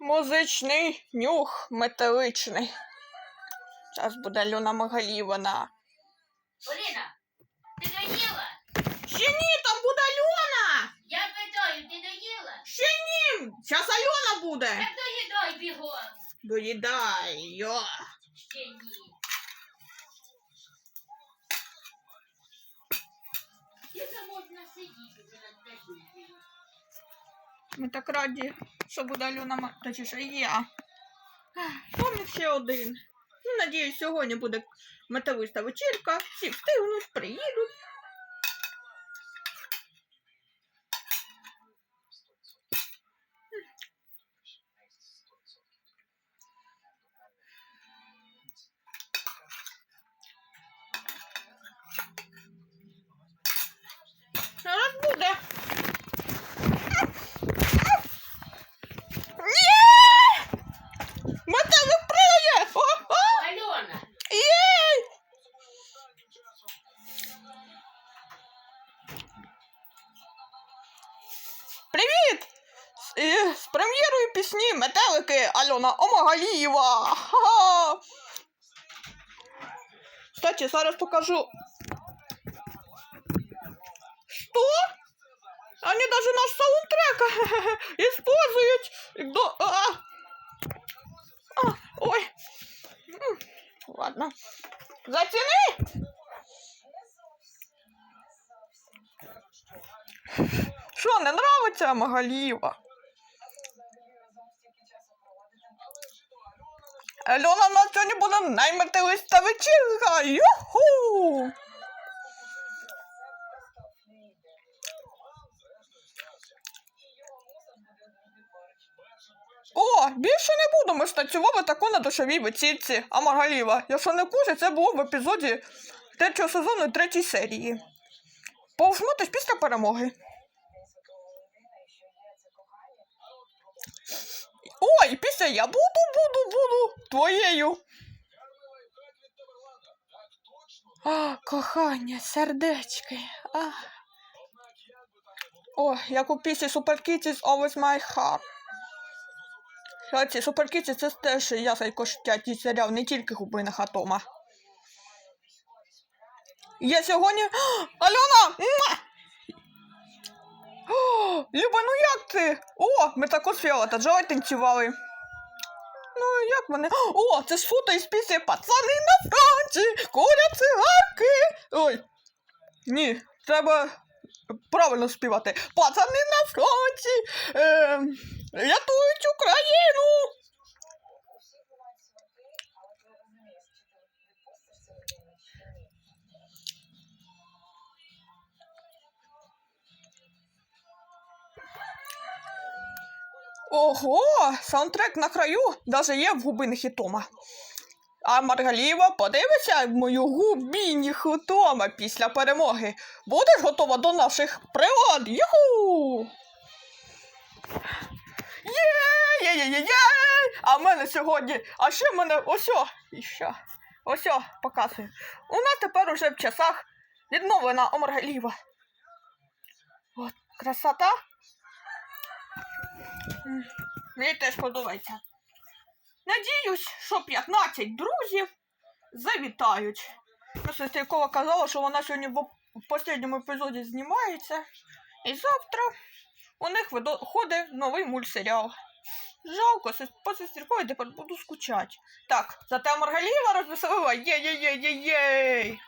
Музичний нюх металичний. Зараз буде Альона Магалівана. Поліна, ти доїла? Ще ні, там буде Альона! Я питаю, ти доїла? Ще ні! Зараз Альона буде! Так доїдай бігом. Доїдай, йо! Ще ні. Ми так раді, що буде Альона. Точніше, я. Помню ще один. Ну, надіюсь, сьогодні буде металиста вечірка. Всі встигнуть, приїдуть. Зараз буде. Привіт! Е, з прем'єрою пісні Метелики Альона Омагалієва! Ха-ха! Кстати, зараз покажу. Что? Они даже наш саундтрек используют. До... А! А, ой. Ладно. Затяни. Що, не нравиться Магаліва? Альона на сьогодні буде найметалиста вечірка. Юху! О, більше не будемо станцювати таку на душовій вечірці. А Маргаліва, якщо не в курсі, це було в епізоді третього сезону третій серії. Повжмотись після перемоги. Ой, я буду, буду, буду твоєю. А, кохання, сердечки. А. О, як у пісні Kids is always my heart. Super Kids це теж яселько шттять серіал, не тільки губина Хатома. Я сьогодні. Альона! Люба, ну як ти? О, ми також фіола та Джой танцювали. Ну, як вони? О, це ж фото із пісні Пацани на фронті, курять цигарки. Ой. Ні, треба правильно співати. Пацани на фронті. Е, Ого, саундтрек на краю даже є в губиних і Тома. А Маргаліва, подивися в мою губіні Тома після перемоги. Будеш готова до наших пригод? Юху! Є, є, є, є, є! А в мене сьогодні, а ще в мене осьо, і що? Осьо, показую. У нас тепер уже в часах відновлена Омаргаліва. От, красота. Мені теж подобається. Надіюсь, що 15 друзів завітають. Ну, Сестрякова казала, що вона сьогодні в останньому епізоді знімається. І завтра у них виходить новий мультсеріал. Жалко, по сестрякові тепер буду скучати. Так, зате Маргаліва розвеселила. Є-є-є-є-єй!